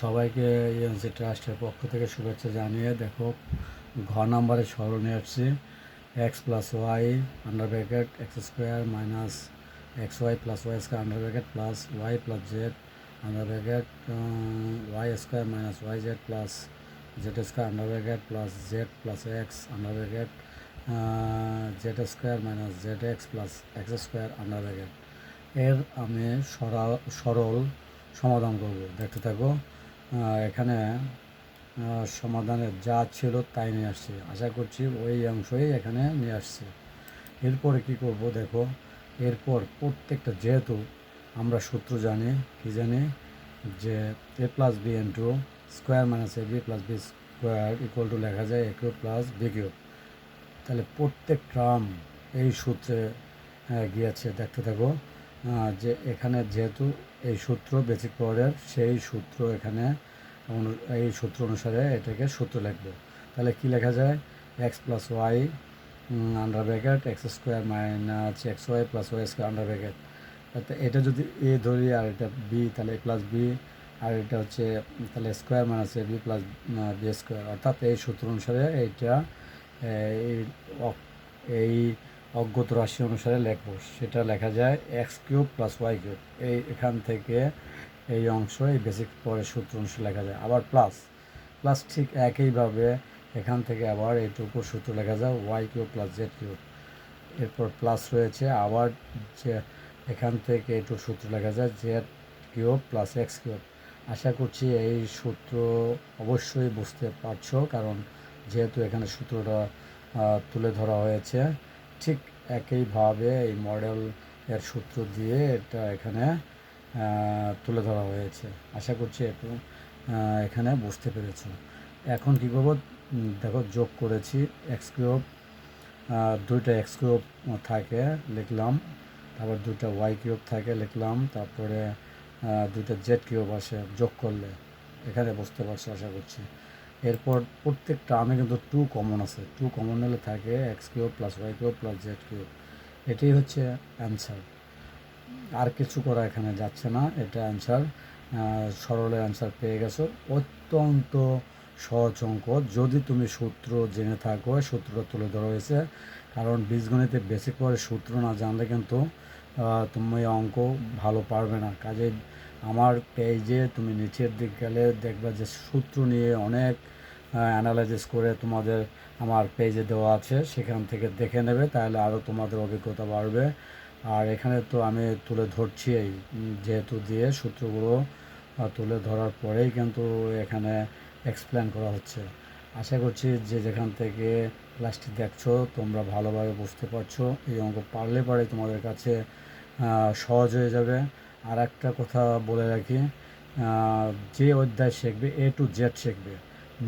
সবাইকে ইএনসি ট্রাস্টের পক্ষ থেকে শুভেচ্ছা জানিয়ে দেখো, ঘ নাম্বারে স্মরণে আসছি। X plus y under bracket x square minus x y plus y square under bracket plus y plus z under bracket y square minus y z plus z square under bracket plus z plus x under bracket z square minus z x plus x square under bracket এর আমি সরল সরল সমাধান করব। দেখতে থাকো। এখানে সমাধানের যা ছিল তাই নিয়ে আসছি। আশা করছি ওই অংশই এখানে নিয়ে আসছি। এরপরে কি করব দেখো, এরপর প্রত্যেকটা যেহেতু আমরা সূত্র জানি, কি জানি? যে a plus b into square minus a b plus b square equal to লেখা যায় a cube plus b cube তাহলে প্রত্যেক ট্রাম এই সূত্রে গিয়েছে। দেখতে থাকো। যে এখানে যেহেতু এই সূত্র বেসিক পাওয়ারের, সেই সূত্র এখানে এই সূত্র অনুসারে এটাকে সূত্র লিখব। তাহলে কি লেখা যায়? X plus y under bracket x square minus x y plus y square under bracket এটা যদি এ ধরি আর এটা বি তাহলে এ প্লাস বি আর এটা হচ্ছে, তাহলে square minus a b plus b square অর্থাৎ এই সূত্র অনুসারে এইটা এই অজ্ঞত রাশি অনুসারে লিখব। সেটা লেখা যায় x cube plus y cube এই এখান থেকে এই অংশ, এই বেসিক পরের সূত্র অনুসারে লেখা যায়। আবার প্লাস প্লাস ঠিক একইভাবে এখান থেকে আবার এইটুকু সূত্র লেখা যায় y cube plus z cube এরপর প্লাস রয়েছে। আবার যে এখান থেকে একটু সূত্র লেখা যায় z cube plus x cube আশা করছি এই সূত্র অবশ্যই বুঝতে পারছ, কারণ যেহেতু এখানে সূত্রটা তুলে ধরা হয়েছে ঠিক একইভাবে এই মডেল এর সূত্র দিয়ে এটা এখানে তুলে ধরা হয়েছে। আশা করছি একটু এখানে বুঝতে পেরেছ। এখন কী করব? দেখো, যোগ করেছি এক্স কিউব দুইটা এক্স কিউব থাকে, লিখলাম। তারপর দুইটা ওয়াই কিউব থাকে, লিখলাম। তারপরে দুইটা জেড কিউব আসে, যোগ করলে। এখানে বুঝতে পারছ, আশা করছি। এরপর প্রত্যেক টার্মে কিন্তু টু কমন আছে। টু কমন হলে থাকে x cube plus y cube plus z cube এটাই হচ্ছে অ্যান্সার আর কিছু করা এখানে যাচ্ছে না, এটা অ্যান্সার সরলের অ্যান্সার পেয়ে গেছো। অত্যন্ত সহজ অঙ্ক। যদি তুমি সূত্র জেনে থাকো, সূত্রটা তুলে ধরা হয়েছে। কারণ বীজগণিতে বেসিক করে সূত্র না জানলে কিন্তু তুমি অঙ্ক ভালো পারবে না। কাজে আমার পেজে তুমি নিচের দিক গেলে দেখবে যে সূত্র নিয়ে অনেক অ্যানালাইসিস করে তোমাদের আমার পেজে দেওয়া আছে। সেখান থেকে দেখে নেবে, তাহলে আরও তোমাদের অভিজ্ঞতা বাড়বে। আর এখানে তো আমি তুলে ধরছি এই যেহেতু দিয়ে সূত্রগুলো তুলে ধরার পরেই কিন্তু এখানে এক্সপ্লেন করা হচ্ছে। আশা করছি যে যেখান থেকে ক্লাসটি দেখছ, তোমরা ভালোভাবে বুঝতে পারছ। এই অঙ্ক পারলে পারে তোমাদের কাছে সহজ হয়ে যাবে। আর একটা কথা বলে রাখি যে অধ্যায় শিখবে এ টু জেড শিখবে।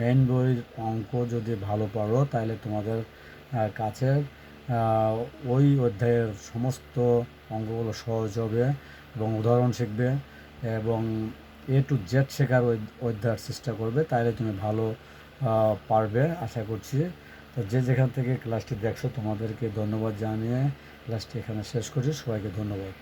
মেন বইয়ের অঙ্ক যদি ভালো পারো, তাহলে তোমাদের কাছে ওই অধ্যায়ের সমস্ত অঙ্কগুলো সহজ হবে এবং উদাহরণ শিখবে এবং এ টু জেড শেখার অধ্যায়ের চেষ্টা করবে, তাহলে তুমি ভালো পারবে আশা করছি। তো যে যেখান থেকে ক্লাসটি দেখছ, তোমাদেরকে ধন্যবাদ জানিয়ে ক্লাসটি এখানে শেষ করছি। সবাইকে ধন্যবাদ।